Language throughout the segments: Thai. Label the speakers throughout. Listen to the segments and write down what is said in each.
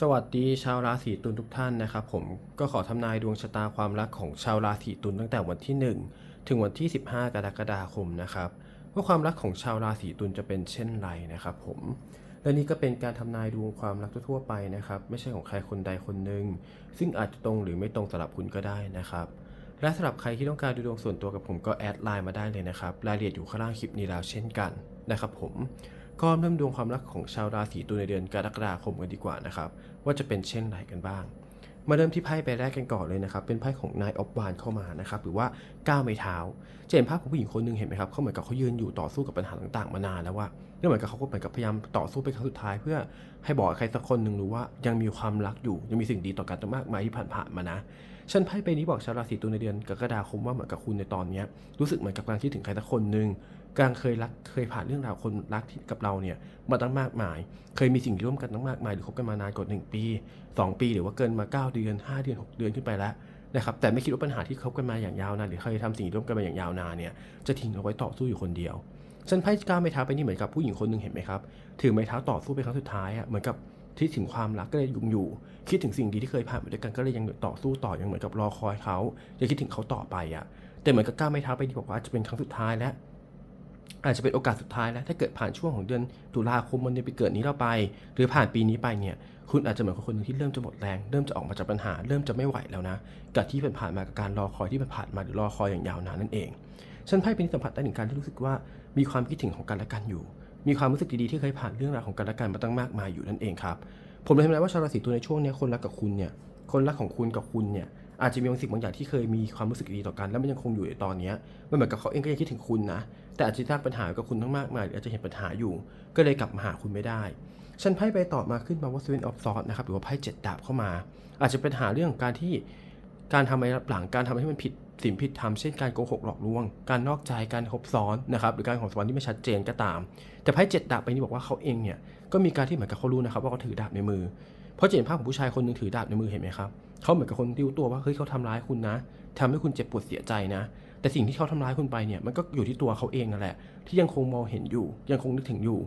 Speaker 1: สวัสดีชาวราศีตุลทุกท่านนะครับผมก็ขอทำนายดวงชะตาความรักของชาวราศีตุลตั้งแต่วันที่ 1 ถึงวันที่ 15 กรกฎาคมนะครับว่าความรักของชาวราศีตุลจะเป็นเช่นไรนะครับผมและนี่ก็เป็นการทำนายดวงความรักทั่วไปนะครับ ไม่ใช่ของใครคนใดคนหนึ่งซึ่งอาจจะตรงหรือไม่ตรงสำหรับคุณก็ได้นะครับและสำหรับใครที่ต้องการดูดวงส่วนตัวกับผมก็แอดไลน์มาได้เลยนะครับรายละเอียดอยู่ข้างล่างคลิปนี้แล้วเช่นกันนะครับผม ก็เริ่มดวงความรักของชาวราศีตุลในเดือนกรกฎาคมกันดีกว่านะครับ ว่าจะเป็นเช่นไรกันบ้าง มาเริ่มที่ไพ่ใบแรกกันก่อนเลยนะครับ เป็นไพ่ของนายออฟวานเข้ามานะครับ หรือว่าก้าวไม้เท้าจะเห็นภาพของผู้หญิงคนหนึ่งเห็นไหมครับเขาเหมือนกับเขายืนอยู่ต่อสู้กับปัญหาต่างๆ มานานแล้วว่าเนี่ยเหมือนกับเขาก็เหมือนกับพยายามต่อสู้เป็นครั้งสุดท้าย เพื่อให้บอกใครสักคนหนึ่งรู้ว่ายังมีความรักอยู่ยังมีสิ่งดีต่อกันมากมายที่ผ่านๆมานะฉันไพ่ใบนี้บอกชาวราศีตุลในเดือนกรกฎาคมว่าเหมือนกับคุณในตอนนี้รู้สึกเหมือนกับกำลังคิดถึงใครสักคนหนึ่ง กำลังเคยรักเคยผ่านเรื่องราวคนรักกับเราเนี่ยมาตั้งมากมาย เคยมีสิ่งร่วมกันตั้งมากมาย หรือคบกันมานานกว่า1ปี 2 ปีหรือว่าเกินมา 9 เดือน 5 เดือน 6 เดือนขึ้นไปแล้วนะครับแต่ไม่คิดว่าปัญหาที่คบกันมาอย่างยาวนานหรือเคยทำสิ่งร่วมกันมาอย่างยาวนานเนี่ยจะทิ้งเอาไว้ต่อสู้อยู่คนเดียวฉันไพ่ก้าวไม้เท้าไปนี่เหมือนกับผู้หญิงคนหนึ่งเห็นไหมครับถือไม้เท้าต่อสู้เป็นครั้งสุดท้ายอะเหมือนกับที่ถึงความรักก็เลยยุ่งอยู่ คิดถึงสิ่งดีที่เคยผ่านมาด้วยกันก็เลยยังต่อสู้ต่อยังเหมือนกับรอคอยเขายังคิดถึงเขาต่อไปอะแต่เหมือนกับก้าวไม้เท้าไปที่บอกว่าจะเป็นครั้งสุดท้ายแล้ว อาจจะเป็นโอกาสสุดท้ายแล้วถ้าเกิดผ่านช่วงของเดือนตุลาคมวันเดือนปีเกิดนี้เราไป หรือผ่านปีนี้ไปเนี่ย คุณอาจจะเหมือนคนหนึ่งที่เริ่มจะหมดแรง เริ่มจะออกมาจากปัญหา เริ่มจะไม่ไหวแล้วนะกับที่ผ่านมากับการรอคอยที่ผ่านมาหรือรอคอยอย่างยาวนานนั่นเองฉันไพ่เป็นสัมผัสได้ถึงการที่รู้สึกว่ามีความคิดถึงของกันและกันอยู่ มีความรู้สึกดีๆที่เคยผ่านเรื่องราวของกันและกันมาตั้งมากมายอยู่นั่นเองครับผมเลยทำนายว่าชาวราศีตุลในช่วงนี้คนรักกับคุณเนี่ยคนรักของคุณกับคุณเนี่ย อาจจะมีบางสิ่งบางอย่างที่เคยมีความรู้สึกดีต่อกัน แล้วมันยังคงอยู่ในตอนนี้มันเหมือนกับเขาเองก็ยังคิดถึงคุณนะ แต่อาจจะสร้างปัญหากับคุณทั้งมากมายหรืออาจจะเห็นปัญหาอยู่ ก็เลยกลับมาหาคุณไม่ได้ ฉันไพ่ไปต่อมาขึ้นมาว่า Seven of Swords นะครับหรือว่าไพ่เจ็ดดาบเข้ามา อาจจะเป็นปัญหาเรื่องของการที่การทำอะไรหลังการทำให้มันผิดสิ่งผิดธรรมเช่นการโกหกหลอกลวง การนอกใจการคบซ้อนนะครับหรือการของซ้อนที่ไม่ชัดเจนก็ตาม แต่ไพ่เจ็ดดาบไปนี้บอกว่าเขาเองเนี่ยก็มีการที่เหมือนกับเขารู้นะครับว่าเขาถือดาบในมือเพราะเห็นภาพของผู้ชายคนหนึงถือดาบในมือเห็นไหมครับ เขาเหมือนกับคนที่รู้ตัวว่าเฮ้ยเขาทำร้ายคุณนะทำให้คุณเจ็บปวดเสียใจนะ แต่สิ่งที่เขาทำร้ายคุณไปเนี่ย มันก็อยู่ที่ตัวเขาเองนั่นแหละ ที่ยังคงมองเห็นอยู่ ยังคงนึกถึงอยู่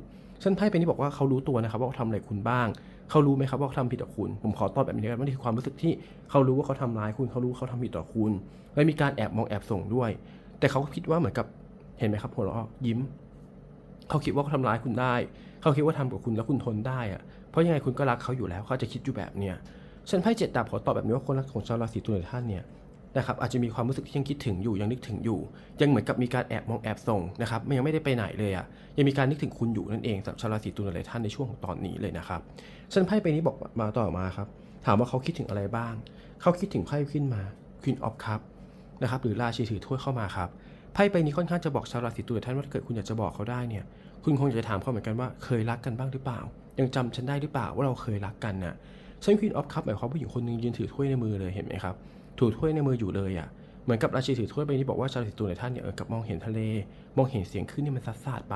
Speaker 1: ฉันไพ่เป็นที่บอกว่าเขารู้ตัวนะครับว่าเขาทำอะไรคุณบ้าง เขารู้ไหมครับว่าเขาทำผิดต่อคุณ ผมขอตอบแบบนี้กันว่านี่คือความรู้สึกที่เขารู้ว่าเขาทำร้ายคุณเขารู้เขาทำผิดต่อคุณและมีการแอบมองแอบส่งด้วย แต่เขาก็คิดว่าเหมือนกับเห็นไหมครับหัวเราะยิ้ม เขาคิดว่าเขาทำร้ายคุณได้ เขาคิดว่าทำกับคุณแล้วคุณทนได้อะเพราะยังไงคุณก็รักเขาอยู่แล้วเขาจะคิดอยู่แบบเนี้ย ฉันไพ่เจ็ดดาบขอตอบแบบนี้ว่าคนรักของชาวราศีตุลหลายท่านเนี่ยนะครับอาจจะมีความรู้สึกที่ยังคิดถึงอยู่ยังนึกถึงอยู่ ยังเหมือนกับมีการแอบมองแอบส่งนะครับมันยังไม่ได้ไปไหนเลยอะ่ะยังมีการนึกถึงคุณอยู่นั่นเองสำหรับชาวราศีตุลหลายท่านในช่วงของตอนนี้เลยนะครับฉันไพ่ไปนี้บอกมาต่อมาครับถามว่าเขาคิดถึงอะไรบ้าง เขาคิดถึงไพ่ขึ้นมา Queen of Cup นะครับหรือราชีถือถ้วยเข้ามาครับไพ่ใบนี้ค่อนข้างจะบอกชาวราศีตุลหลายท่านว่าถ้าเกิดคุณอยากจะบอกเขาได้เนี่ยคุณคงจะถามเขาเหมือนกันว่าเคยรักกันบ้างหรือเปล่า ยังจำฉันได้หรือเปล่าว่าเราเคยรักกันน่ะ ฉันควีนออฟคัพหมายความว่าผู้หญิงคนหนึงยืนถือถ้วยในมือเลยเห็นไหมครับถือถ้วยในมืออยู่เลยอะเหมือนกับราชีถือถ้วยใบนี้บอกว่าชาวราศีตุลหลายท่านเนี่ยเออกับมองเห็นทะเล มองเห็นเสียงคลื่นนี่มันซัดสาดไป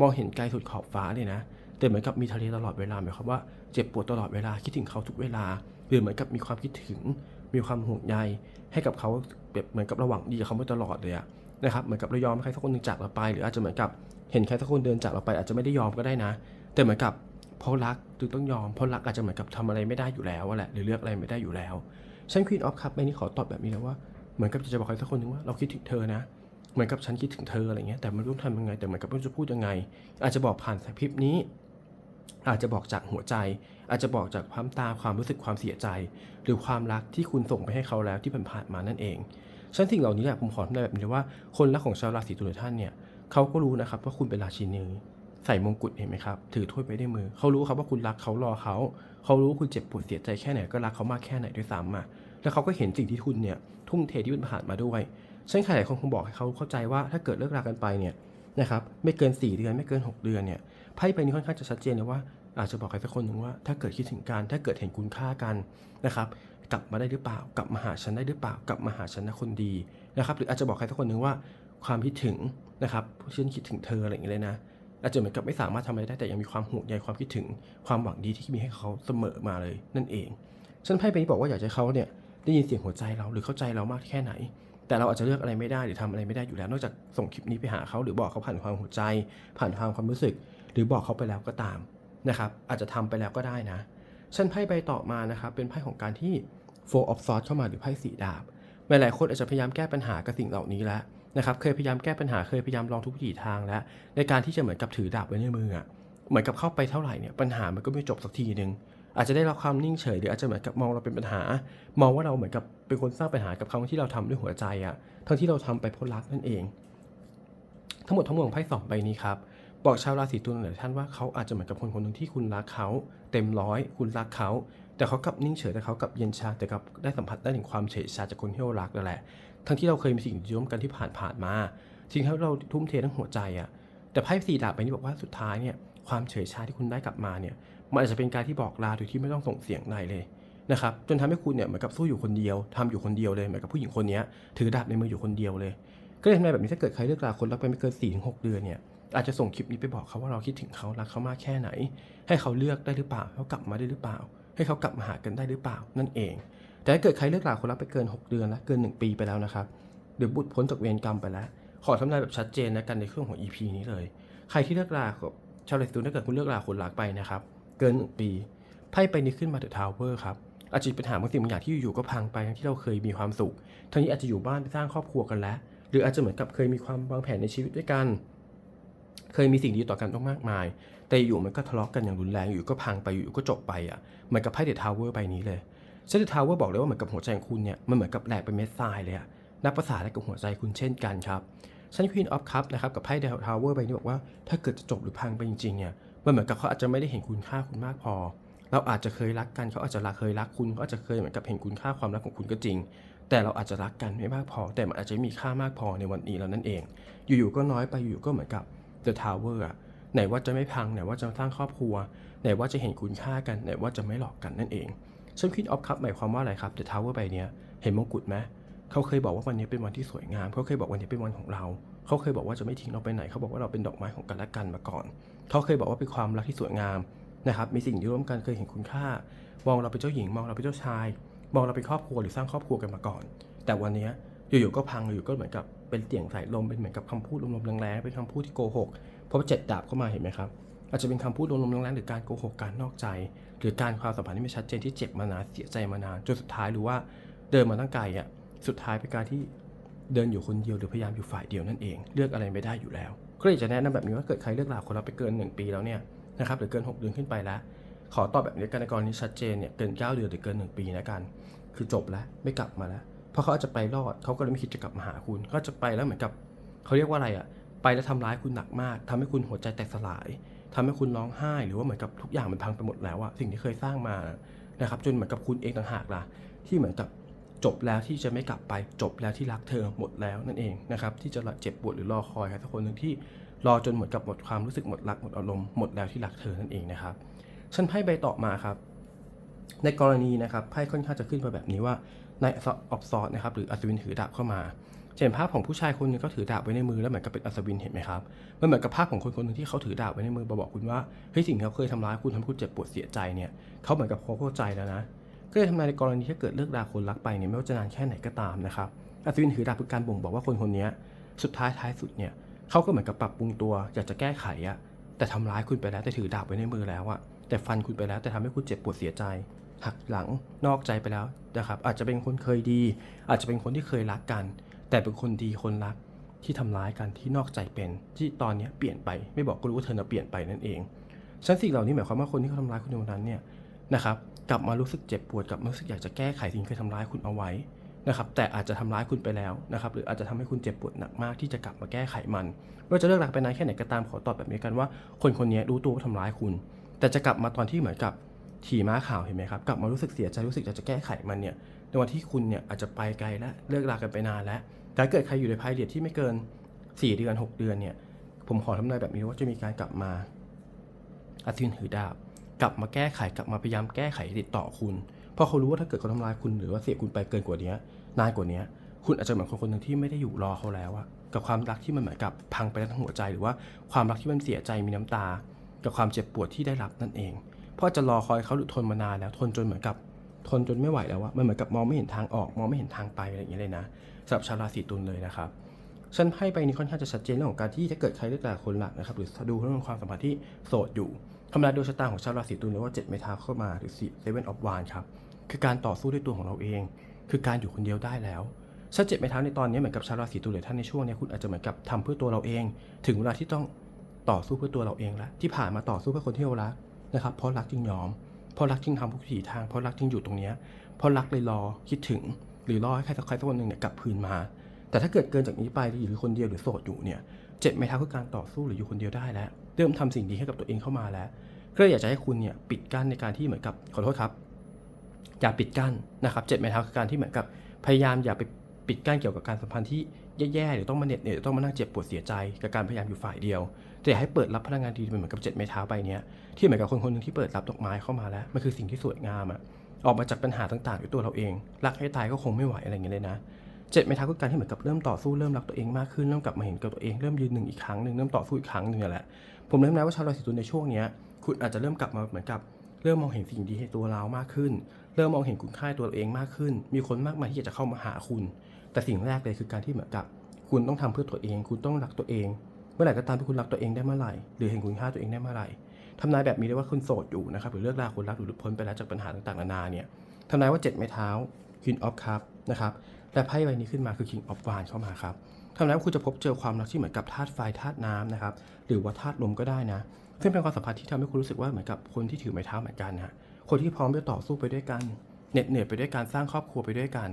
Speaker 1: มองเห็นไกลสุดขอบฟ้าเลยนะแต่เหมือนกับมีทะเลตลอดเวลาหมายความว่าเจ็บปวดตลอดเวลาคิดถึงเขาทุกเวลาหรือเหมือนกับมีความคิดถึง มีความห่วงใยให้กับเขาแบบเหมือนกับระหว่างดีกับเขามาตลอดเลยอะนะครับเหมือนกับเรายอมให้ใครสักคนหนึ่งจากเราไป หรืออาจจะเหมือนกับเห็นใครสักคนเดินจากเราไป อาจจะไม่ได้ยอมก็ได้นะ แต่เหมือนกับ เพราะรักจึงต้องยอมเพราะรักอาจจะเหมือนกับทำอะไรไม่ได้อยู่แล้วแหละหรือเลือกอะไรไม่ได้อยู่แล้วฉันควีนออฟคัพใบนี้ขอตอบแบบนี้แล้วว่าเหมือนกับจะบอกใครสักคนหนึ่งว่าเราคิดถึงเธอนะเหมือนกับฉันคิดถึงเธออะไรเงี้ยแต่ไม่รู้ทำยังไงแต่เหมือนกับไม่รู้จะพูดยังไง อาจจะบอกผ่านสคริปต์นี้ อาจจะบอกจากหัวใจ อาจจะบอกจากความตาความรู้สึกความเสียใจ หรือความรักที่คุณส่งไปให้เขาแล้วที่ผ่านมานั่นเองฉันสิ่งเหล่านี้แหละผมขอทำได้แบบนี้เลยว่าคนรักของชาวราศีตุลท่านเนี่ยเขาก็รู้นะครับว่าคุณเป็นราชินี ใส่มงกุฎเห็นไหมครับ ถือถ้วยไปในมือ เขารู้ครับว่าคุณรักเขารอเขา เขารู้ว่าคุณเจ็บปวดเสียใจแค่ไหนก็รักเขามากแค่ไหนด้วยซ้ำอะ แล้วเขาก็เห็นสิ่งที่คุณเนี่ยทุ่มเทที่ผ่านมาด้วยฉันขยายคนคงบอกให้เขาเข้าใจว่าถ้าเกิดเลิกรากันไปเนี่ยนะครับไม่เกิน 4 เดือนไม่เกิน 6 เดือนเนี่ยไพ่ใบนี้ค่อนข้างจะชัดเจนเลยว่าอาจจะบอกใครสักคนหนึ่งว่าถ้าเกิดคิดถึงกันถ้าเกิดเห็นคุณค่ากันนะครับกลับมาได้หรือเปล่า กลับมาหาฉันได้หรือเปล่า กลับมาหาฉันนะคนดีนะครับหรืออาจจะบอกใครสักคนหนึ่งว่าความคิดถึงนะครับฉันคิดถึงเธออะไรอย่างเงี้ยเลยนะ อาจจะเหมือนกับไม่สามารถทำอะไรได้แต่ยังมีความห่วงใยความคิดถึง ความหวังดีที่มีให้เขาเสมอมาเลยนั่นเองฉันไพ่ไปนี้บอกว่าอยากจะเขาเนี่ยได้ยินเสียงหัวใจเราหรือเข้าใจเรามากแค่ไหน แต่เราอาจจะเลือกอะไรไม่ได้หรือทำอะไรไม่ได้อยู่แล้ว นอกจากส่งคลิปนี้ไปหาเขาหรือบอกเขาผ่านความหัวใจ ผ่านความความรู้สึก หรือบอกเขาไปแล้วก็ตามนะครับอาจจะทำไปแล้วก็ได้นะเช่นไพ่ใบต่อมานะครับเป็นไพ่ของการที่ Four of Swords เข้ามาหรือไพ่สีดาบหลายๆคนอาจจะพยายามแก้ปัญหากับสิ่งเหล่านี้แล้ว นะครับเคยพยายามแก้ปัญหาเคยพยายามลองทุกวิถีทางแล้ว ในการที่จะเหมือนกับถือดาบไว้ในมืออะเหมือนกับเข้าไปเท่าไหร่เนี่ยปัญหามันก็ไม่จบสักทีหนึ่งอาจจะได้รับความนิ่งเฉยหรืออาจจะเหมือนกับมองเราเป็นปัญหา มองว่าเราเหมือนกับเป็นคนสร้างปัญหากับเขาที่เราทำด้วยหัวใจอะทั้งที่เราทำไปเพราะรักนั่นเอง ทั้งหมดทั้งมวลของไพ่สองใบนี้ครับบอกชาวราศีตุลหลายท่านว่าเขาอาจจะเหมือนกับคนคนหนึ่งที่คุณรักเขาเต็มร้อยคุณรักเขา แต่เขากับนิ่งเฉยแต่เขากับเย็นชาแต่กับได้สัมผัสได้ถึงความเฉยชาจากคนที่เรารักนั่นแหละ ทั้งที่เราเคยมีสิ่งร่วมกันที่ผ่านผ่านมาสิ่งที่เราทุ่มเททั้งหัวใจอะแต่ไพ่สีดาบใบนี้บอกว่าสุดท้ายเนี่ยความเฉยชาที่คุณได้กลับมาเนี่ยมันอาจจะเป็นการที่บอกลาโดยที่ไม่ต้องส่งเสียงใดเลยนะครับจนทำให้คุณเนี่ยเหมือนกับสู้อยู่คนเดียวทำอยู่คนเดียวเลยเหมือนกับผู้หญิงคนนี้ถือดาบในมืออยู่คนเดียวเลย ก็เลยทำไมแบบนี้ถ้าเกิดใครเลิกราคนรักไปไม่เกิน4ี่ถึงหเดือนเนี่ยอาจจะส่งคลิปนี้ไปบอกเขาว่าเราคิดถึงเขารักเขามากแค่ไหน ให้เขาเลือกได้หรือเปล่าเขากลับมาได้หรือเปล่า ให้เขากลับมาหากันได้หรือเปล่านั่นเอง แต่ถ้าเกิดใครเลิกราคนรักไปเกิน 6 เดือนแล้วเกิน 1 ปีไปแล้วนะครับหรือบุตรพ้นจากเวรกรรมไปแล้ว ขอทำนายแบบชัดเจนนะกันในช่วงของ EP นี้เลย ใครที่เลิกรากับชาวราศีตุลถ้าเกิดคุณเลิกราคนรักไปนะครับ เกิน 1 ปีไพ่ไปนี้ขึ้นมาเดอะทาวเวอร์ครับอาจจะมีปัญหาบางสิ่งบางอย่างที่อยู่ๆก็พังไปทั้งที่เราเคยมีความสุขทั้งนี้อาจจะอยู่บ้านไปสร้างครอบครัวกันแล้ว หรืออาจจะเหมือนกับเคยมีความวางแผนในชีวิตด้วยกัน เคยมีสิ่งดีต่อกันต้องมากมาย แต่อยู่มันก็ทะเลาะกันอย่างรุนแรงอยู่ก็พังไปอยู่ก็จบไปอะเหมือนกับไพ่เดอะทาวเวอร์ใบนี้เลย เซตเดอะทาวเวอร์บอกเลยว่าเหมือนกับหัวใจของคุณเนี่ยมันเหมือนกับแหลกเป็นเม็ดทรายเลยอะนับภาษาอะไรกับหัวใจคุณเช่นกันครับชั้นควีนออฟคัพนะครับกับไพ่เดอะทาวเวอร์ใบนี้บอกว่าถ้าเกิดจะจบหรือพังไปจริงๆเนี่ยมันเหมือนกับเขาอาจจะไม่ได้เห็นคุณค่าคุณมากพอ เราอาจจะเคยรักกันเขาอาจจะรักเคยรักคุณเขาอาจจะเคยเหมือนกับเห็นคุณค่าความรักของคุณก็จริง แต่เราอาจจะรักกันไม่มากพอ แต่มันอาจจะไม่มีค่ามากพอในวันนี้แล้วนั่นเอง อยู่ๆก็น้อยไปอยู่ๆก็เหมือนกับ The Tower อะไหนว่าจะไม่พังไหนว่าจะสร้างครอบครัว ไหนว่าจะเห็นคุณค่ากันไหนว่าจะไม่หลอกกันนั่นเอง ซึ่ง Queen of Cup หมายความว่าอะไรครับ The Tower ใบเนี้ยเห็นมงกุฎไหมเขาเคยบอกว่าวันนี้เป็นวันที่สวยงามเขาเคยบอกวันนี้เป็นวันของเราเขาเคยบอกว่าจะไม่ทิ้งเราไปไหนเขาบอกว่าเราเป็นดอกไม้ของกันและกันมาก่อนเขาเคยบอกว่าเป็นความรักที่สวยงามนะครับมีสิ่งที่ร่วมกันเคยเห็นคุณค่ามองเราเป็นเจ้าหญิงมองเราเป็นเจ้าชาย มองเราเป็นครอบครัวหรือสร้างครอบครัวกันมาก่อน แต่วันนี้อยู่ๆก็พังอยู่ก็เหมือนกับเป็นเตียงสายลมเป็นเหมือนกับคำพูดลมๆแรงๆเป็นคำพูดที่โกหกเพราะเจ็ดดาบเข้ามาเห็นไหมครับ อาจจะเป็นคำพูดลมๆแรงๆหรือการโกหกการนอกใจ หรือการความสัมพันธ์ที่ไม่ชัดเจนที่เจ็บมานานเสียใจมานานจนสุดท้ายหรู้ว่าเดินมาตั้งไกลอะสุดท้ายเป็นการที่เดินอยู่คนเดียวหรือพยายามอยู่ฝ่ายเดียวนั่นเอง เลือกอะไรไม่ได้อยู่แล้ว ก็เลยจะแนะนำแบบนี้ว่าเกิดใครเลือกลาคนเราไปเกิน 1 ปีแล้วเนี่ยนะครับหรือเกิน 6 เดือนขึ้นไปแล้ว ขอตอบแบบนี้กันในกรณีชัดเจนเนี่ยเกิน 9 เดือนหรือเกิน 1 ปีนะกัน คือจบแล้วไม่กลับมาแล้วเพราะเขาอาจจะไปรอดเขาก็เลยไม่คิดจะกลับมาหาคุณ ก็จะไปแล้วเหมือนกับเขาเรียกว่าอะไรอะไปแล้วทำร้ายคุณหนักมากทำให้คุณหัวใจแตกสลาย ทำให้คุณร้องไห้หรือว่าเหมือนกับทุกอย่างมันพังไปหมดแล้วอะสิ่งที่เคยสร้างมานะครับ จนเหมือนกับคุณเองต่างหากล่ะที่เหมือนกับจบแล้วที่จะไม่กลับไปจบแล้วที่รักเธอหมดแล้วนั่นเองนะครับที่จะเจ็บปวดหรือรอคอยใครสักคนหนึ่งที่รอจนหมดกับหมดความรู้สึกหมดรักหมดอารมณ์หมดแล้วที่รักเธอนั่นเองนะครับฉันไพ่ใบต่อมาครับ ในกรณีนะครับไพ่ค่อนข้างจะขึ้นมาแบบนี้ว่าในออฟซอร์นะครับหรืออัศวินถือดาบเข้ามา เห็นภาพของผู้ชายคนหนึงก็ถือดาบไว้ในมือแล้วเหมือนกับเป็นอัศวินเห็นไหมครับมันเหมือนกับภาพของคนคนหนึ่งที่เขาถือดาบไว้ในมือมาบอกคุณว่าเฮ้ยสิ่งที่เขาเคยทำร้ายคุณทำให้คุณเจ็บปวดเสียใจเนี่ยเขาเหมือนกับเขาเข้าใจแล้วนะก็เลยทำนายในกรณีที่เกิดเลิกราคนรักไปเนี่ยไม่ว่าจะนานแค่ไหนก็ตามนะครับอัศวินถือดาบคือการบ่งบอกว่าคนคนนี้สุดท้ายท้ายสุดเนี่ยเขาก็เหมือนกับปรับปรุงตัวอยากจะแก้ไขอะแต่ทำร้ายคุณไปแล้วแต่ถือดาบไว้ในมือแล้วอะแต่ฟันคุณไปแล้วแต่ทำให้คุณเจ็บปวดเสียใจ หักหลังนอกใจไปแล้วนะครับอาจจะเป็นคนเคยดี อาจจะเป็นคนที่เคยรักกัน แต่เป็นคนดีคนรักที่ทำร้ายกันที่นอกใจเป็น ที่ตอนนี้เปลี่ยนไปไม่บอกก็รู้ว่าเธอน่ะเปลี่ยนไปนั่นเองฉันสิ่งเหล่านี้หมายความว่าคนที่เขาทำร้ายคุณในวันนั้นเนี่ยนะครับกลับมารู้สึกเจ็บปวดกลับมารู้สึกอยากจะแก้ไขสิ่งที่เคยทำร้ายคุณเอาไว้นะครับแต่อาจจะทำร้ายคุณไปแล้วนะครับหรืออาจจะทำให้คุณเจ็บปวดหนักมากที่จะกลับมาแก้ไขมันไม่ว่าจะเลิกรักไปนานแค่ไหนก็ตามขอตอบแบบนี้กันว่า คนคนนี้รู้ตัวว่าทำร้ายคุณ แต่จะกลับมาตอนที่เหมือนกับขี่ม้าขาวเห็นไหมครับกลับมารู้สึกเสียใจรู้สึกอยากจะแก้ไขมันเนี่ยในวันที่คุณเนี่ยอาจจะไปไกลแล้วเลิกลากันไปนานแล้ว แต่เกิดใครอยู่ในพายเดียดที่ไม่เกิน 4 เดือน 6 เดือนเนี่ย ผมขอทำนายแบบนี้ว่าจะมีการกลับมาอาทินถือดาบ กลับมาแก้ไขกลับมาพยายามแก้ไขติดต่อคุณ เพราะเขารู้ว่าถ้าเกิดเขาทำร้ายคุณหรือว่าเสียคุณไปเกินกว่านี้นานกว่านี้คุณอาจจะเหมือนคนคนหนึ่งที่ไม่ได้อยู่รอเขาแล้วอะกับความรักที่มันเหมือนกับพังไปทั้งหัวใจ หรือว่าความรักที่มันเสียใจมีน้ำตา กับความเจ็บปวดที่ได้รับนั่นเอง เพราะจะรอคอยเขาหรือทนมานานแล้วทนจนเหมือนกับ ทนจนไม่ไหวแล้วอะมันเหมือนกับมองไม่เห็นทางออก มองไม่เห็นทางไปอะไรอย่างเงี้ยเลยนะ สำหรับชาวราศีตุลเลยนะครับฉันไพ่ใบนี้ค่อนข้างจะชัดเจนเรื่องของการที่ถ้าเกิดใครเลือแต่คนหลักนะครับหรือดูเรื่องความสัมพันธ์ที่โสดอยู่ทำนายดวงชะตาของชาวราศีตุลหรือว่าเจ็ดไม้เท้าเข้ามาหรือเซเว่นออฟวานครับคือการต่อสู้ด้วยตัวของเราเอง คือการอยู่คนเดียวได้แล้วชาเจ็ดไม้เท้าในตอนนี้เหมือนกับชาวราศีตุลหรือท่านในช่วงนี้คุณอาจจะเหมือนกับทำเพื่อตัวเราเอง ถึงเวลาที่ต้องต่อสู้เพื่อตัวเราเองแล้วที่ผ่านมาต่อสู้เพื่อคนที่เรารักนะครับเพราะรักจึงยอมเพราะรักจึงทำทุกวิถีทางเพราะรักจึงอยู่ตรงนี้เพราะรักเลยรอคิดถึง หรือรอให้ใครสักใครสักคนหนึ่งเนี่ยกลับคืนมา แต่ถ้าเกิดเกินจากนี้ไปหรือคนเดียวหรือโสดอยู่เนี่ยเจ็ดไม้เท้าคือการต่อสู้หรืออยู่คนเดียวได้แล้ว เริ่มทำสิ่งดีให้กับตัวเองเข้ามาแล้ว ก็เลยอยากจะให้คุณเนี่ยปิดกั้นในการที่เหมือนกับขอโทษครับ อย่าปิดกั้นนะครับ เจ็ดไม้เท้าคือการที่เหมือนกับพยายามอย่าไปปิดกั้นเกี่ยวกับการสัมพันธ์ที่แย่ๆหรือต้องมาเหน็ดเหนื่อยหรือต้องมานั่งเจ็บปวดเสียใจกับการพยายามอยู่ฝ่ายเดียวแต่อยากให้เปิดรับพลังงานดีเหมือนกับเจ็ดไม้เท้าไปเนี้ยที่เหมือนกับคนคนหนึ่งที่เปิดรับดอกไม้เข้ามาแล้วมันคือสิ่งที่สวยงามอะ ออกมาจากปัญหาต่างๆด้วยตัวเราเอง รักให้ตายก็คงไม่ไหวอะไรอย่างเงี้ยเลยนะเจ็ดไม้เท้าคือการที่เหมือนกับเริ่มต่อสู้เริ่มรักตัวเองมากขึ้นเริ่มกลับมาเห็นกับตัวเองเริ่มยืนหนึ่งอีกครั้งหนึ่งเริ่มต่อสู้อีกครั้งหนึ่งนั่แหละผมเริ่มแล้วว่าชาวราศีตุลในช่วงเนี้ยคุณอาจจะเริ่มกลับมาเหมือนกับเริ่มมองเห็นสิ่งดีให้ตัวเรามากขึ้น เริ่มมองเห็นคุณค่าตัวเองมากขึ้น มีคนมากมายที่อยากจะเข้ามาหาคุณ แต่สิ่งแรกเลยคือการที่เหมือนกับคุณต้องทำเพื่อตัวเอง คุณต้องรักตัวเอง เมื่อไหร่ก็ตามที่คุณรักตัวเองได้เมื่อไหร่ หรือเห็นคุณค่าตัวเองได้เมื่อไหร่ ทำนายแบบนี้ได้ว่าคุณโสดอยู่นะครับหรือเลิกลาคนรักหรือหลุดพ้นไปแล้วจากปัญหาต่างๆนานาเนี่ยทำนายว่าเจ็ดไม้เท้า Queen of Cup นะครับและไพ่ใบนี้ขึ้นมาคือ King of Wands เข้ามาครับทำนายว่าคุณจะพบเจอความรักที่เหมือนกับธาตุไฟธาตุน้ำนะครับหรือว่าธาตุลมก็ได้นะซึ่งเป็นความสัมพันธ์ที่ทำให้คุณรู้สึกว่าเหมือนกับคนที่ถือไม้เท้าเหมือนกันนะฮะคนที่พร้อมจะต่อสู้ไปด้วยกันเหน็ดเหนื่อยไปด้วยกันสร้างครอบครัวไปด้วยกัน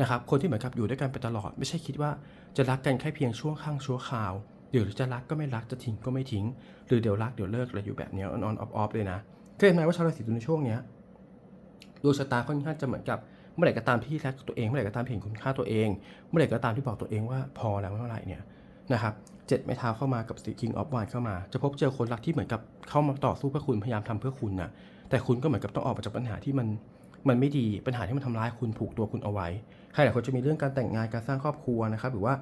Speaker 1: นะครับคนที่เหมือนกับอยู่ด้วยกันไปตลอด ไม่ใช่คิดว่าจะรักกันแค่เพียงช่วงข้างชั่วคราว เดี๋ยวจะรักก็ไม่รักจะทิ้งก็ไม่ทิ้ง หรือเดี๋ยวรักเดี๋ยวเลิกอะไรอยู่แบบนี้ออนออนออฟออฟเลยนะก็เห็นไหมว่าชาวราศีตุลในช่วงเนี้ยดวงชะตาค่อนข้างจะเหมือนกับเมื่อไหร่ก็ตามที่รักตัวเองเมื่อไหร่ก็ตามเห็นคุณค่าตัวเอง เมื่อไหร่ก็ตามที่บอกตัวเองว่าพอแล้วเมื่อไหร่เนี่ยนะครับเจ็ดไม้เท้าเข้ามากับสี King of Wands เข้ามา จะพบเจอคนรักที่เหมือนกับเข้ามาต่อสู้เพื่อคุณพยายามทำเพื่อคุณนะแต่คุณก็เหมือนกับต้องออกมาจากปัญหาที่มันมันไม่ดีปัญหาที่มันทำร้ายคุณผูกตัวคุณเอาไว้ใครหลายคนจะมีเรื่องการแต่งงานการสร้างครอบครัวนะครับหรือว่า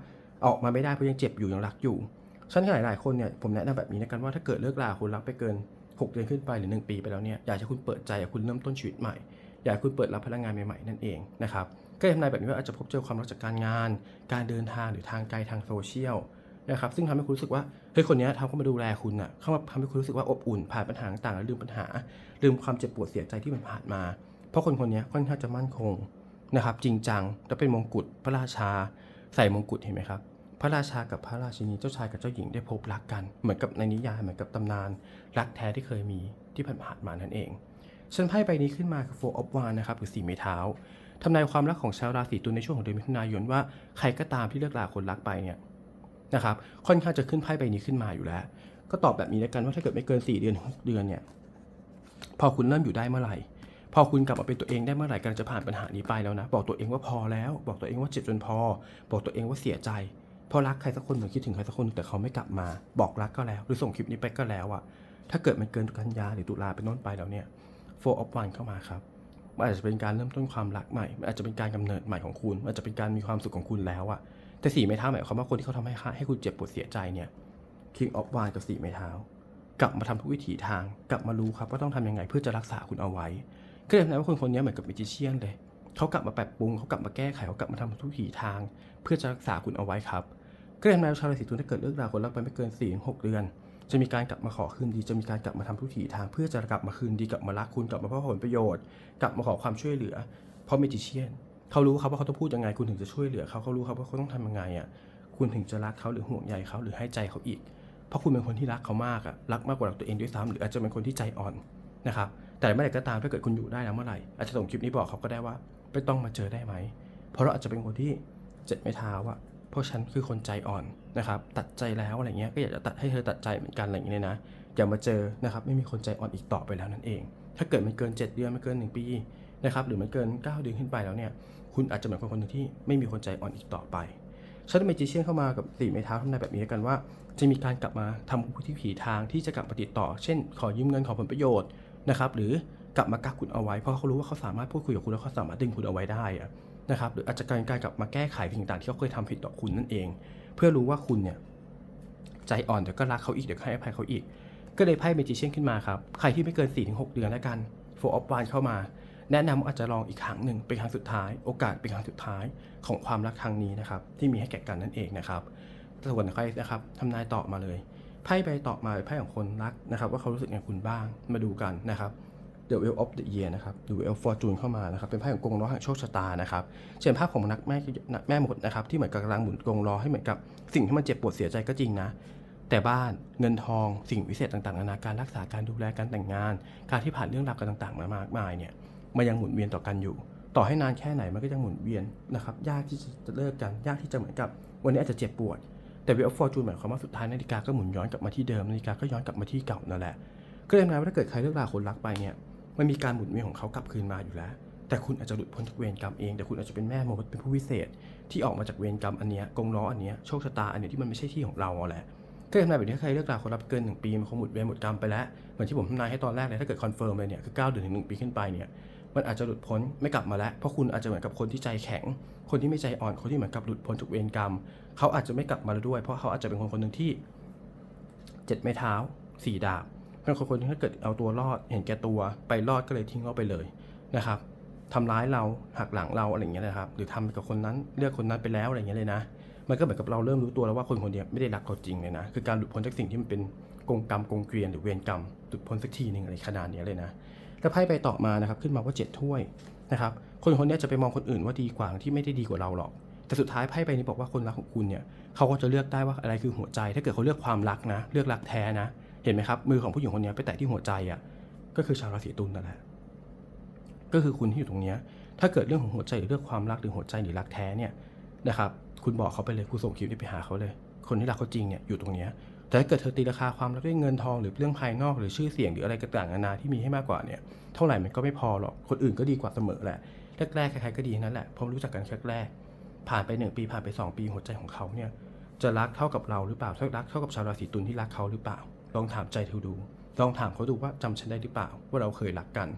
Speaker 1: ออกมาไม่ได้เพราะยังเจ็บอยู่ยังรักอยู่ ฉะนันหลายหลายๆคนเนี่ยผมแนะนำแบบนี้นะกันว่าถ้าเกิดเลิกลาคุณรักไปเกิน 6 เดือนขึ้นไปหรือ 1 ปีไปแล้วเนี่ยอยากให้คุณเปิดใจอยากให้คุณเริ่มต้นชีวิตใหม่ อยากให้คุณเปิดรับพลังงานใหม่ๆนั่นเองนะครับก็ทำนายแบบนี้ว่าอาจจะพบเจอความรักจากการงาน การเดินทางหรือทางไกลทางโซเชียลนะครับซึ่งทำให้คุณรู้สึกว่าเฮ้ยคนนี้เขาเข้ามาดูแลคุณอะเข้ามาทำให้คุณรู้สึกว่าอบอุ่นผ่านปัญหาต่างๆแล้วลืมปัญหา ลืมความเจ็บปวดเสียใจที่มันผ่านมา เพราะคนคนนี้ค่อนข้างจะมั่นคงนะครับจริงจังและเป็นมงกุฎพระราชา ใส่มงกุฎเห็นไหมครับ พระราชากับพระราชินีเจ้าชายกับเจ้าหญิงได้พบรักกัน เหมือนกับในนิยายเหมือนกับตำนาน รักแท้ที่เคยมีที่ผ่านมานั่นเองฉันไพ่ใบนี้ขึ้นมาคือ Four of Wands นะครับหรือสี่ไม้เท้าทำนายความรักของชาวราศีตุลในช่วงของเดือนมิถุนายนว่าใครก็ตามที่เลิกลาคนรักไปเนี่ยนะครับค่อนข้างจะขึ้นไพ่ใบนี้ขึ้นมาอยู่แล้ว ก็ตอบแบบนี้แล้วกันว่าถ้าเกิดไม่เกิน 4 เดือนหกเดือนเนี่ยพอคุณเริ่มอยู่ได้เมื่อไหร่ พอคุณกลับมาเป็นตัวเองได้เมื่อไหร่กำลังจะผ่านปัญหานี้ไปแล้วนะ บอกตัวเองว่าพอแล้ว บอกตัวเองว่าเจ็บจนพอ บอกตัวเองว่าเสียใจ พราะรักใครสักคนหรือคิดถึงใครสักคนแต่เขาไม่กลับมา บอกรักก็แล้ว หรือส่งคลิปนี้ไปก็แล้วอะถ้าเกิดมันเกินกันยาหรือตุลาเป็นต้นไปแล้วเนี่ยโฟร์ออฟวันเข้ามาครับมันอาจจะเป็นการเริ่มต้นความรักใหม่มันอาจจะเป็นการกำเนิดใหม่ของคุณมันอาจจะเป็นการมีความสุขของคุณแล้วอะแต่สีไม้เท้าหมายความว่าคนที่เขาทำให้ให้คุณเจ็บปวดเสียใจเนี่ย King of Wands กับสีไม้เท้ากลับมาทำทุกวิถีทาง กลับมารู้ครับว่าต้องทำยังไงเพื่อจะรักษาคุณเอาไว้ก็เลยทำให้ว่าคนคนนี้เหมือนกับมิจิเชียนเลยเขากลับมาปรับปรุงเขากลับมาแก้ไขเขากลับมาทำทุกวิถีทาง เพื่อจะรักษาคุณเอาไว้ครับ ก็เลยทำให้ชาวราศีตุลถ้าเกิดเลิกราคนรักไปไม่เกิน4ี่หกเดือน จะมีการกลับมาขอคืนดี จะมีการกลับมาทำทุกวิถีทาง เพื่อจะกลับมาคืนดีกลับมารักคุณกลับมาเพื่อผลประโยชน์ กลับมาขอความช่วยเหลือ เพราะมิจิเชียนเขารู้ครับว่าเขาต้องพูดยังไงคุณถึงจะช่วยเหลือเขาเขารู้ครับว่าเขาต้องทำยังไงอะคุณถึงจะรักเขาหรือห่วงใยเขาหรือให้ใจเขาอีก เพราะคุณเป็นคนที่รักเขามากอะรักมากกว่ารักตัวเองด้วยซ้ำหรืออาจจะเป็นคนที่ใจอ่อนนะครับแต่เมื่อไหร่ก็ตามถ้าเกิดคุณอยู่ได้แล้วเมื่อไหร่อาจจะส่งคลิปนี้บอกเขาก็ได้ว่าไม่ต้องมาเจอได้ไหมเพราะเราอาจจะเป็นคนที่เจ็ดไม่เท้าอะ เพราะฉันคือคนใจอ่อนนะครับตัดใจแล้วอะไรเงี้ยก็อยากจะตัดให้เธอตัดใจเหมือนกันอะไรอย่างเงี้ยนะอย่ามาเจอนะครับไม่มีคนใจอ่อนอีกต่อไปแล้วนั่นเอง ถ้าเกิดมันเกิน 7 เดือนมันเกิน 1 ปีนะครับหรือมันเกิน 9 เดือนขึ้นไปแล้วเนี่ยคุณอาจจะเหมือนคนคนหนึงที่ไม่มีคนใจอ่อนอีกต่อไปชัดเมจิเชียนเข้ามากับสี่ไม้เท้าทำนายแบบนี้กันว่า จะมีการกลับมาทำผู้ที่ผีทางที่จะกลับมาติดต่อ เช่น ขอยืมเงินขอผลประโยชน์นะครับหรือกลับมากักคุณเอาไว้เพราะเขารู้ว่าเขาสามารถพูดคุยกับคุณแล้วเขาสามารถดึงคุณเอาไว้ได้อะ นะครับหรืออาจจะการการกลับมาแก้ไขสิ่งต่างๆที่เขาเคยทำผิดต่อคุณนั่นเอง เพื่อรู้ว่าคุณเนี่ยใจอ่อนเดี๋ยวก็รักเขาอีกเดี๋ยวให้อภัยเขาอีก ก็เลยไพ่เมจิเชียนขึ้นมาครับ ใครที่ไม่เกิน 4-6 เดือนแล้วกันโฟออฟวานเข้ามา แนะนำว่าอาจจะลองอีกครั้งหนึ่งเป็นครั้งสุดท้าย โอกาสเป็นครั้งสุดท้ายของความรักครั้งนี้นะครับที่มีให้แก่กันนั่นเองนะครับส่วนใครนะครับทำนายต่อมาเลยไพ่ใบต่อมาไพ่ของคนรักนะครับ ว่าเขารู้สึกไงคุณบ้างมาดูกันนะครับ The Wheel of the Year นะครับ The Wheel of Fortune เข้ามานะครับ เป็นไพ่ของกงล้อแห่งโชคชะตานะครับเช่นภาพของนักแม่แม่หมดนะครับ ที่เหมือนกำลังหมุนกงล้อให้เหมือนกับสิ่งที่มันเจ็บปวดเสียใจก็จริงนะ แต่บ้านเงินทองสิ่งวิเศษต่างๆนานาการรักษาการดูแลการแต่งงาน การที่ผ่านเรื่องราวกันต่างๆ มามากมายเนี่ยมันยังหมุนเวียนต่อกันอยู่ ต่อให้นานแค่ไหนมันก็ยังหมุนเวียนนะครับยากที่จะเลิกกันยากที่จะเหมือนกับ วันนี้อาจจะเจ็บปวด แต่ Wheel of Fortune หมายความว่าสุดท้ายนาฬิกาก็หมุนย้อนกลับมาที่เดิมนาฬิกาก็ย้อนกลับมาที่เก่านั่นแหละก็เลยหมายว่าถ้าเกิดใครเลิกลาคนรักไปเนี่ย มันมีการหมุนเวียนของเขากลับคืนมาอยู่แล้ว แต่คุณอาจจะหลุดพ้นจากเวรกรรมเอง แต่คุณอาจจะเป็นแม่มดเป็นผู้วิเศษ ที่ออกมาจากเวรกรรมอันเนี้ยกงล้ออันเนี้ยโชคชะตาอันเนี้ยที่มันไม่ใช่ที่ของเราแหละก็เลยทำนายแบบนี้ใครเลิกลาคนรักเกินหนึ่งปีมันคงหมดเวรหมดกรรมไปแล้วเหมือนที่ผมทำนายให้ตอนแรกเลยถ้าเกิดคอนเฟิร์มเลยเนี่ยคือ9เดือนถึงหนึ่งปีขึ้นไปเนี่ยมันอาจจะหลุดพ้นไม่กลับมาแล้ว เพราะคุณอาจจะเหมือนกับคนที่ใจแข็ง คนที่ไม่ใจอ่อนคนที่เหมือนกับหลุดพ้นจากเวรกรรม เขาอาจจะไม่กลับมาแล้วด้วย เพราะเขาอาจจะเป็นคนคนหนึ่งที่เจ็ดไม้เท้าสี่ดาบ เป็นคนคนที่ถ้าเกิดเอาตัวรอดเห็นแก่ตัวไปรอดก็เลยทิ้งเราไปเลยนะครับทำร้ายเราหักหลังเราอะไรอย่างเงี้ยนะครับ หรือทำกับคนนั้นเลือกคนนั้นไปแล้วอะไรอย่างเงี้ยเลยนะ มันก็เหมือนกับเราเริ่มรู้ตัวแล้วว่าคนคนเดียวไม่ได้รักเราจริงเลยนะ คือการหลุดพ้นจากสิ่งที่มันเป็นกงกรรมกงเกวียนหรือเวรกรรมหลุดพ้นสักทีหนึ่งอะไรขนาดนี้เลยนะแล้วไพ่ไปต่อมานะครับขึ้นมาว่าเจ็ดถ้วยนะครับ คนคนนี้จะไปมองคนอื่นว่าดีกว่าที่ไม่ได้ดีกว่าเราหรอก แต่สุดท้ายไพ่ใบนี้บอกว่าคนรักของคุณเนี่ยเขาก็จะเลือกได้ว่าอะไรคือหัวใจ ถ้าเกิดเขาเลือกความรักนะ เลือกรักแท้นะ เห็นไหมครับ มือของผู้หญิงคนนี้ไปแตะที่หัวใจอะก็คือชาวราศีตุลนั่นแหละก็คือคุณที่อยู่ตรงเนี้ยถ้าเกิดเรื่องของหัวใจหรือเรื่องความรักหรือหัวใจหรือรักแท้เนี่ยนะครับคุณบอกเขาไปเลยคุณส่งคลิปนี้ไปหาเขาเลย คนที่รักเขาจริงเนี่ยอยู่ตรงเนี้ยแต่ถ้าเกิดเธอตีราคาความรักด้วยเงินทองหรือเรื่องภายนอกหรือชื่อเสียงหรืออะไรต่างๆนานาที่มีให้มากกว่าเนี่ยเท่าไหร่มันก็ไม่พอหรอกคนอื่นก็ดีกว่าเสมอแหละแรกๆใครๆก็ดีนั้นแหละเพราะรู้จักกันแรกๆผ่านไปหนึ่งปีผ่านไปสองปีหัวใจของเขาเนี่ยจะรักเท่ากับเราหรือเปล่าถ้ารักเท่ากับชาวราศีตุลที่รักเขาหรือเปล่า ลองถามใจเธอดู ลองถามเขาดูว่าจำฉันได้หรือเปล่าว่าเราเคยรักกัน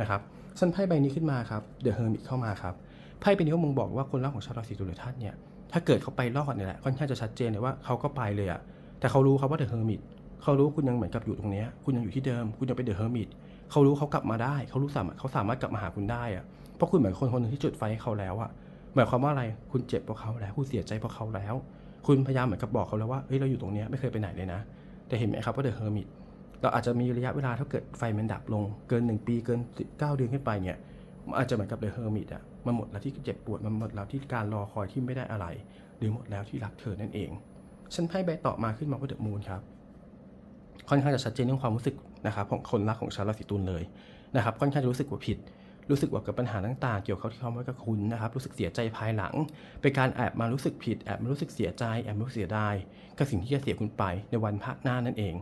Speaker 1: นะครับฉันไพ่ใบนี้ขึ้นมาครับเดอะเฮอร์มิตเข้ามาครับไพ่ใบนี้ก็มงบอกว่าคนรักของชาวราศีตุลหรือท่านเนี่ยถ้าเกิดเขาไปรอดเนี่ยแหละค่อนข้างจะชัดเจนเลยว่าเขาก็ไปเลยอะแต่เขารู้ครับว่าเดอะเฮอร์มิตเขารู้คุณยังเหมือนกับอยู่ตรงเนี้ยคุณยังอยู่ที่เดิม คุณยังเป็นเดอะเฮอร์มิตเขารู้เขากลับมาได้ เขารู้สามารถเขาสามารถกลับมาหาคุณได้อะเพราะคุณเหมือนคนคนหนึ่งที่จุดไฟให้เขาแล้วอะหมายความว่าอะไรคุณเจ็บเพราะเขาแล้วคุณเสียใจเพราะเขาแล้ว คุณพยายามเหมือนกับบอกเขาแล้วว่าเฮ้ยเราอยู่ตรงเนี้ยไม่เคยไปไหนเลยนะ แต่เห็นไหมครับว่าเดอะเฮอร์มิตเราอาจจะมีระยะเวลาถ้าเกิดไฟมันดับลงเกิน 1 ปีเกิน 9 เดือนขึ้นไปเนี่ยมันอาจจะเหมือนกับเดอะเฮอร์มิตอะมันหมดแล้วที่เจ็บปวดมันหมดแล้วที่การรอคอยที่ไม่ได้อะไร หรือหมดแล้วที่รักเธอนั่นเอง ฉันไพ่ใบต่อมาขึ้นมาว่าเดอะมูนครับค่อนข้างจะชัดเจนเรื่องความรู้สึกนะครับของคนรักของชาวราศีตุลเลยนะครับค่อนข้างจะรู้สึกว่าผิด รู้สึกว่ากับปัญหาต่างๆ เกี่ยวกับที่เขาไว้กับคุณนะครับ รู้สึกเสียใจภายหลัง เป็นการแอบมารู้สึกผิด แอบมารู้สึกเสียใจ แอบมารู้สึกเสียดายกับสิ่งที่จะเสียคุณไปในวันพักหน้านั่นเอง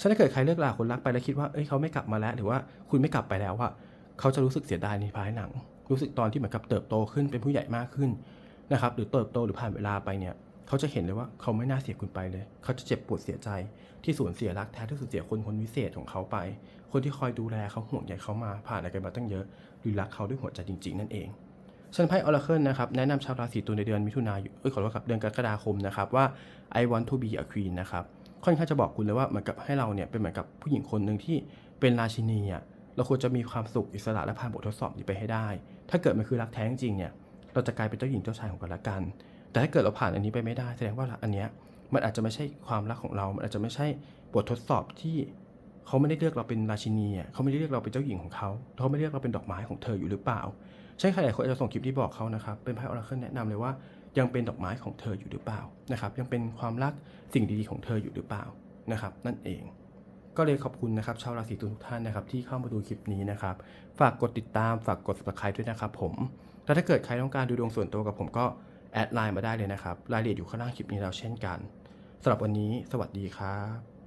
Speaker 1: ฉะนั้นเกิดใครเลิกลาคนรักไปแล้วคิดว่า เอ้ยเขาไม่กลับมาแล้ว หรือว่าคุณไม่กลับไปแล้วว่าเขาจะรู้สึกเสียดายในภายหลัง รู้สึกตอนที่เหมือนกับเติบโตขึ้นเป็นผู้ใหญ่มากขึ้นนะครับ หรือเติบโตหรือผ่านเวลาไปเนี่ย เขาจะเห็นเลยว่าเขาไม่น่าเสียคุณไปเลย เขาจะเจ็บปวดเสียใจ ที่สูญเสียรักแท้ที่สูญเสียคนคนวิเศษของเขาไป คนที่คอยดูแลเขาห่วงใยเขามาผ่านอะไรกันมาตั้งเยอะ หรือรักเขาด้วยหัวใจจริง ๆ นั่นเองฉันไพ่ออราเคิลนะครับแนะนำชาวราศีตุลในเดือนมิถุนายนเอ้ยขอโทษครับเดือนกรกฎาคมนะครับว่า I want to be a queen นะครับค่อนข้างจะบอกคุณเลยว่าเหมือนกับให้เราเนี่ยเป็นเหมือนกับผู้หญิงคนหนึ่งที่เป็นราชินีอะเราควรจะมีความสุขอิสระและผ่านบททดสอบนี้ไปให้ได้ ถ้าเกิดมันคือรักแท้จริงเนี่ยเราจะกลายเป็นเจ้าหญิงเจ้าชายของกันและกัน แต่ถ้าเกิดเราผ่านอันนี้ไปไม่ได้ แสดงว่าอันเนี้ยมันอาจจะไม่ใช่ความรักของเรา มันอาจจะไม่ใช่บททดสอบที่ เขาไม่ได้เลือกเราเป็นราชินีอะเขาไม่ได้เลือกเราเป็นเจ้าหญิงของเขาเขาไม่ได้เลือกเราเป็นดอกไม้ของเธออยู่หรือเปล่า ใช่ใครหลายคนจะส่งคลิปที่บอกเขานะครับ เป็นไพ่ออราเคิลแนะนำเลยว่ายังเป็นดอกไม้ของเธออยู่หรือเปล่านะครับ ยังเป็นความรักสิ่งดีๆของเธออยู่หรือเปล่านะครับ นั่นเอง ก็เลยขอบคุณนะครับชาวราศีตุลทุกท่านนะครับที่เข้ามาดูคลิปนี้นะครับ ฝากกดติดตามฝากกด subscribe ด้วยนะครับ ผมแล้วถ้าเกิดใครต้องการดูดวงส่วนตัวกับผมก็แอดไลน์มาได้เลยนะครับรายละเอียดอยู่ข้างล่างคลิปนี้แล้วเช่นกันสำหรับวันนี้ สวัสดีครับ